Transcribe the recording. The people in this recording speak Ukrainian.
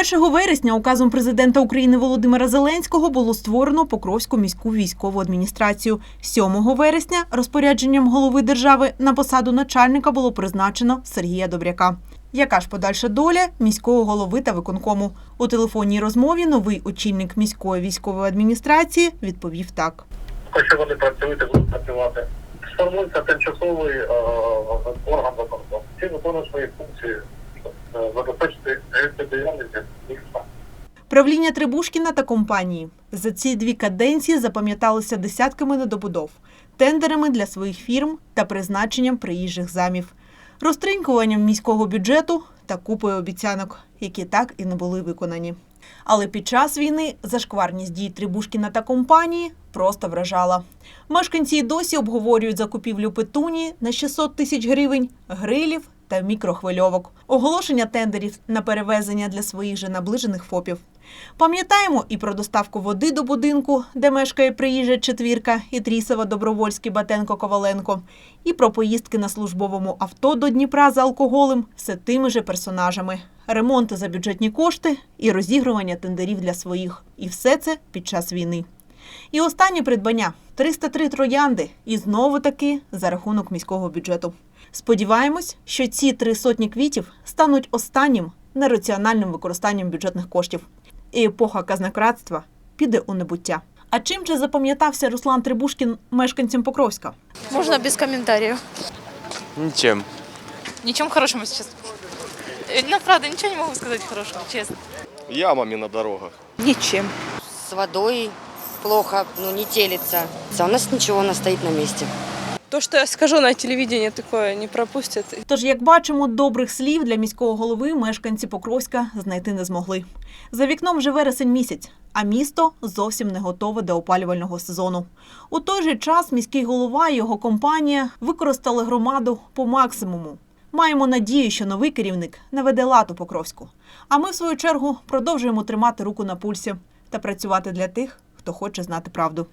1 вересня указом президента України Володимира Зеленського було створено Покровську міську військову адміністрацію. 7 вересня розпорядженням голови держави на посаду начальника було призначено Сергія Добряка. Яка ж подальша доля міського голови та виконкому? У телефонній розмові новий очільник міської військової адміністрації відповів так. Якщо вони працюють будуть працювати. Сформується тимчасовий е, орган виконкому. Ці виконують свої функції, забезпечити діяльність. Правління Трибушкіна та компанії за ці дві каденції запам'яталися десятками недобудов, тендерами для своїх фірм та призначенням приїжджих замів, розтринькуванням міського бюджету та купою обіцянок, які так і не були виконані. Але під час війни зашкварність дій Трибушкіна та компанії просто вражала. Мешканці й досі обговорюють закупівлю петуні на 600 тисяч гривень, грилів та мікрохвильовок, оголошення тендерів на перевезення для своїх же наближених ФОПів. Пам'ятаємо і про доставку води до будинку, де мешкає приїжджа четвірка Ітрісова, Добровольський, Батенко, Коваленко, і про поїздки на службовому авто до Дніпра за алкоголем все тими же персонажами, ремонти за бюджетні кошти і розігрування тендерів для своїх. І все це під час війни. І останнє придбання 303 троянди, і знову таки за рахунок міського бюджету. Сподіваємось, що ці три сотні квітів стануть останнім нераціональним використанням бюджетних коштів. І епоха казнократства піде у небуття. А чим же запам'ятався Руслан Трибушкін мешканцям Покровська? Можно без комментариев. Ничем. Ничем хорошим сейчас. Э, Ну, правда, ничего не могу сказать хорошего, честно. Ямами на дорогах. Ничем. С водой плохо, ну не телится. А у нас ничего, она стоит на месте. То, что я скажу на телевидении, такое не пропустят. Тож, як бачимо, добрих слів для міського голови мешканці Покровська знайти не змогли. За вікном вже вересень місяць, а місто зовсім не готове до опалювального сезону. У той же час міський голова і його компанія використали громаду по максимуму. Маємо надію, що новий керівник наведе лад у Покровську. А ми, в свою чергу, продовжуємо тримати руку на пульсі та працювати для тих, хто хоче знати правду.